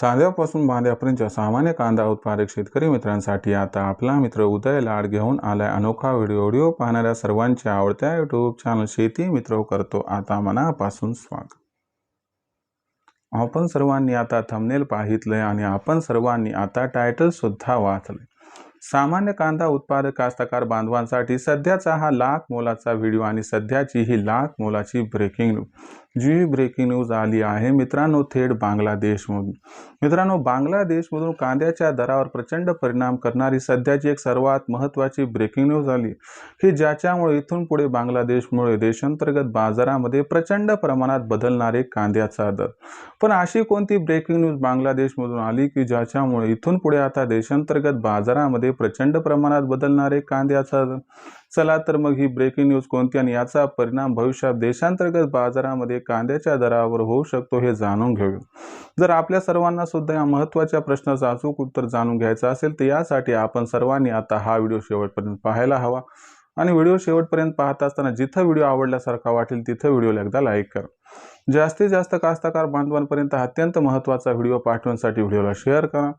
सांध्यापासून बांध्यापर्यंतच्या सामान्य कांदा उत्पादक शेतकरी मित्रांसाठी आता आपला मित्र उदय लाड घेऊन आलाय अनोखा व्हिडिओ. व्हिडिओ पाहणाऱ्या सर्वांच्या आवडत्या युट्यूब चॅनल शेती मित्र करतो. आता मनापासून स्वागत. आपण सर्वांनी आता थंबनेल पाहितलंय आणि आपण सर्वांनी आता टायटल सुद्धा वाचलंय. सामान्य कांदा उत्पादक कास्तकार बांधवांसाठी सध्याचा हा लाख मोलाचा व्हिडिओ आणि सध्याची ही लाख मोलाची ब्रेकिंग न्यूज जी ब्रेकिंग न्यूज आली आहे. मित्रांनो थेट बांगलादेशमधून. मित्रांनो बांगलादेशमधून कांद्याच्या दरावर प्रचंड परिणाम करणारी सध्याची एक सर्वात महत्त्वाची ब्रेकिंग न्यूज आली. की ज्याच्यामुळे इथून पुढे बांगलादेशमुळे देशांतर्गत बाजारामध्ये प्रचंड प्रमाणात बदलणारे कांद्याचा दर. पण अशी कोणती ब्रेकिंग न्यूज बांगलादेशमधून आली की ज्याच्यामुळे इथून पुढे आता देशांतर्गत बाजारामध्ये प्रचंड प्रमाणात बदलणारे कांद्याचा दर? चला तर मग ही ब्रेकिंग न्यूज कोणती आणि याचा परिणाम भविष्यात देशांतर्गत बाजारामध्ये कांद्याच्या दरावर होऊ शकतो हे जाणून घेऊया. जर आपल्या सर्वांना सुद्धा या महत्त्वाच्या प्रश्नाचं अचूक उत्तर जाणून घ्यायचं असेल तर यासाठी आपण सर्वांनी आता हा व्हिडिओ शेवटपर्यंत पाहायला हवा. आणि व्हिडिओ शेवटपर्यंत पाहत असताना जिथं व्हिडिओ आवडल्यासारखा वाटेल तिथं व्हिडिओला एकदा लाईक करा. जास्तीत जास्त कास्तकार बांधवांपर्यंत अत्यंत महत्त्वाचा व्हिडिओ पाठवण्यासाठी व्हिडिओला शेअर करा.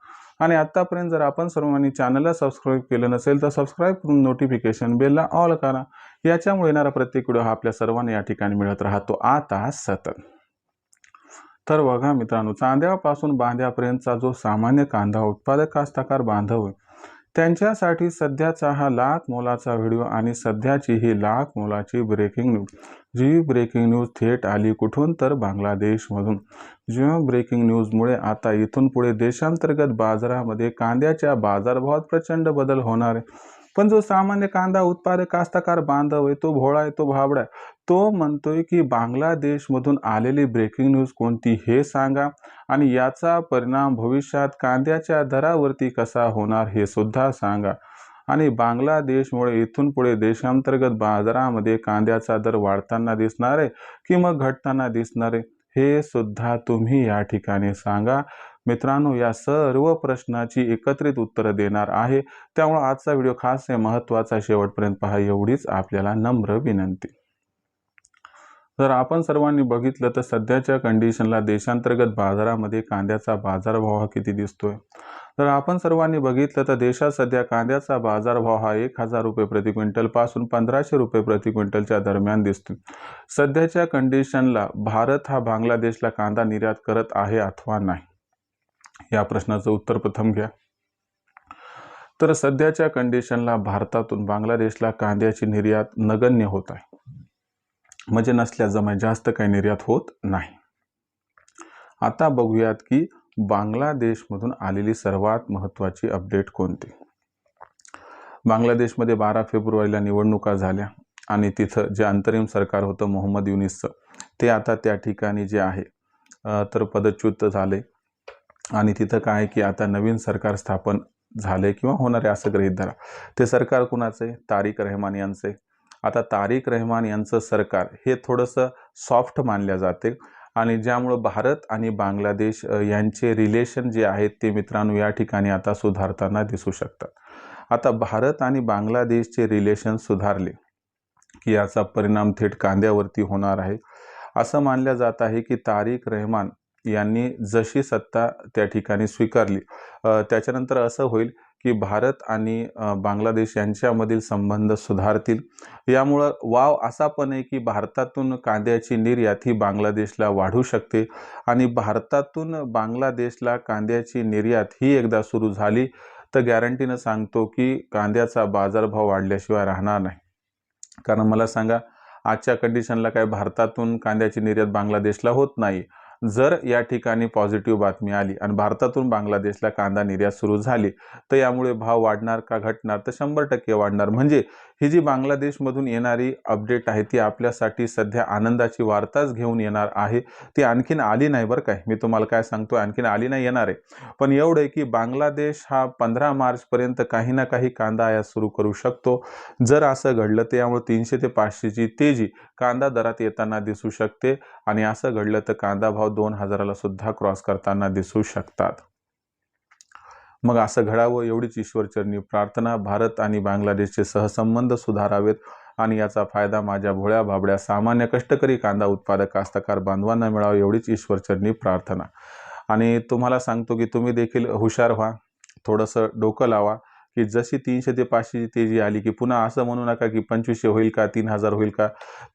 आणि आत्तापर्यंत जर आपण सर्वांनी चॅनलला सबस्क्राईब केलं नसेल तर सबस्क्राईब करून नोटिफिकेशन बेलला ऑल करा. याच्यामुळे येणारा प्रत्येक व्हिडिओ हा आपल्या सर्वांना या ठिकाणी मिळत राहतो. आता सतत. तर बघा मित्रांनो चांद्यापासून बांध्यापर्यंतचा जो सामान्य कांदा उत्पादक कास्तकार बांधव आहे त्यांच्यासाठी सध्याचा हा लाख मोलाचा व्हिडिओ आणि सध्याची ही लाख मोलाची ब्रेकिंग न्यूज जी ब्रेकिंग न्यूज थेट आली कुठून तर बांगलादेशमधून. जिओ ब्रेकिंग न्यूजमुळे आता इथून पुढे देशांतर्गत बाजारामध्ये कांद्याच्या बाजारभावात प्रचंड बदल होणार आहे. पण जो सामान्य कांदा उत्पादक कास्तकार बांधव आहे तो भोळा आहे तो भाबडा आहे तो म्हणतोय की बांगलादेशमधून आलेली ब्रेकिंग न्यूज कोणती हे सांगा आणि याचा परिणाम भविष्यात कांद्याच्या दरावरती कसा होणार हे सुद्धा सांगा. आणि बांगलादेशमुळे इथून पुढे देशांतर्गत बाजारामध्ये कांद्याचा दर वाढताना दिसणार आहे की मग घटताना दिसणार आहे हे सुद्धा तुम्ही या ठिकाणी सांगा. मित्रांनो या सर्व प्रश्नाची एकत्रित उत्तरं देणार आहे. त्यामुळे आजचा व्हिडिओ खास आहे महत्त्वाचा शेवटपर्यंत पहा एवढीच आपल्याला नम्र विनंती. जर आपण सर्वांनी बघितलं तर सध्याच्या कंडिशनला देशांतर्गत बाजारामध्ये कांद्याचा बाजारभाव हा किती दिसतोय? तर आपण सर्वांनी बघितलं तर देशात सध्या कांद्याचा बाजारभाव हा एक हजार रुपये प्रति क्विंटलपासून पंधराशे रुपये प्रति क्विंटलच्या दरम्यान दिसतो सध्याच्या कंडिशनला भारत हा बांगलादेशला कांदा निर्यात करत आहे अथवा नाही? या प्रश्नाचं उत्तर प्रथम घ्या. तर सध्याच्या कंडिशनला भारतातून बांगलादेशला कांद्याची निर्यात नगण्य होत आहे. म्हणजे नसल्या जमा जास्त काही निर्यात होत नाही. आता बघूयात की बांगलादेशमधून आलेली सर्वात महत्त्वाची अपडेट कोणती? बांगलादेशमध्ये बारा फेब्रुवारीला निवडणुका झाल्या आणि तिथं जे अंतरिम सरकार होतं मोहम्मद युनिसचं ते आता त्या ठिकाणी जे आहे तर पदच्युत झाले. आणि तिथं काय आहे की आता नवीन सरकार स्थापन झाले किंवा होणारे असं गृहीत धरा. ते सरकार कुणाचं आहे? तारिक रहमान यांचं आहे. आता तारिक रहमान यांचं सरकार हे थोडंसं सॉफ्ट मानल्या जाते आणि ज्यामुळं भारत आणि बांगलादेश यांचे रिलेशन जे आहेत ते मित्रांनो या ठिकाणी आता सुधारताना दिसू शकतात. आता भारत आणि बांगलादेशचे रिलेशन सुधारले की याचा परिणाम थेट कांद्यावरती होणार आहे. असं मानलं जात आहे की तारिक रहमान यांनी जशी सत्ता त्या ठिकाणी स्वीकारली. त्याच्यानंतर असं होईल की भारत आणि बांगलादेश यांच्यामधील संबंध सुधारतील. यामुळं वाव असा पण आहे की भारतातून कांद्याची निर्यात ही बांगलादेशला वाढू शकते आणि भारतातून बांगलादेशला कांद्याची निर्यात ही एकदा सुरू झाली तर गॅरंटीनं सांगतो की कांद्याचा बाजारभाव वाढल्याशिवाय राहणार नाही. कारण मला सांगा आजच्या कंडिशनला काय भारतातून कांद्याची निर्यात बांगलादेशला होत नाही? जर या ठिकाणी पॉझिटिव्ह बातमी आली आणि भारतातून बांगलादेशला कांदा निर्यात सुरू झाली तर यामुळे भाव वाढणार का घटणार? तर शंभर टक्के वाढणार. म्हणजे ही जी बांगलादेशमधून येणारी अपडेट आहे ती आपल्यासाठी सध्या आनंदाची वार्ताच घेऊन येणार आहे. ती आणखीन आली नाही बरं काय मी तुम्हाला काय सांगतो आणखीन आली नाही येणार आहे. पण एवढं आहे की बांगलादेश हा पंधरा मार्चपर्यंत काही ना काही कांदा आयात सुरू करू शकतो. जर असं घडलं तर यामुळे तीनशे ते पाचशेची तेजी कांदा दरात येताना दिसू शकते. आणि असं घडलं तर कांदा भाव दोन हजाराला सुद्धा क्रॉस करताना दिसू शकतात. मग असं घडावं एवढीच ईश्वरचरणी. प्रार्थना भारत आणि बांगलादेशचे सहसंबंध सुधारावेत आणि याचा फायदा माझ्या भोळ्या भाबड्या सामान्य कष्टकरी कांदा उत्पादक कास्तकार बांधवांना मिळावा एवढीच ईश्वरचरणी प्रार्थना. आणि तुम्हाला सांगतो की तुम्ही देखील हुशार व्हा. थोडंसं डोकं लावा. की जशी तीनशे ते पाचशेची तेजी आली की पुन्हा असं म्हणू नका की पंचवीसशे होईल का तीन हजार होईल का?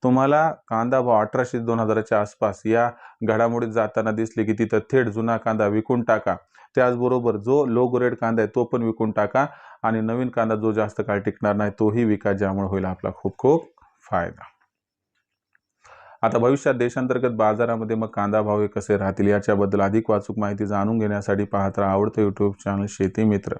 तुम्हाला कांदा भाव अठराशे दोन हजाराच्या आसपास या घडामोडीत जाताना दिसले की तिथं थेट जुना कांदा विकून टाका. त्याचबरोबर जो लो ग्रेड कांदा आहे तो पण विकून टाका आणि नवीन कांदा जो जास्त काळ टिकणार नाही तोही विका ज्यामुळे होईल आपला खूप खूप फायदा. आता भविष्यात देशांतर्गत बाजारामध्ये मग कांदा भाव हे कसे राहतील याच्याबद्दल अधिक वाचूक माहिती जाणून घेण्यासाठी पाहत राहा आवडतं यूट्यूब चॅनल शेती मित्र.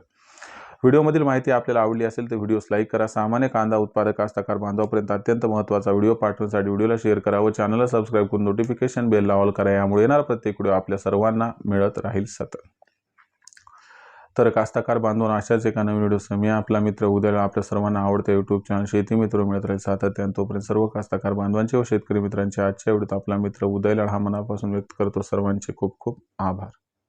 व्हिडिओमधील माहिती आपल्याला आवडली असेल तर व्हिडिओस लाईक करा. सामान्य कांदा उत्पादक कास्तकार बांधवापर्यंत अत्यंत महत्त्वाचा व्हिडिओ पाठवण्यासाठी व्हिडिओला शेअर करा व चॅनलला सबस्क्राईब करून नोटिफिकेशन बेल ऑल करा. यामुळे येणारा प्रत्येक व्हिडिओ आपल्या सर्वांना मिळत राहील सतत. तर कास्ताकार बांधून अशाच एका नवीन व्हिडिओ मी आपला मित्र उद्याला आपल्या सर्वांना आवडते यूट्यूब चॅनल शेती मित्र मिळत राहील सातत्यानं तोपर्यंत सर्व कास्ताकार बांधवांचे व शेतकरी मित्रांचे आजच्या व्हिडिओत आपला मित्र उदयला हा मनापासून व्यक्त करतो. सर्वांचे खूप खूप आभार.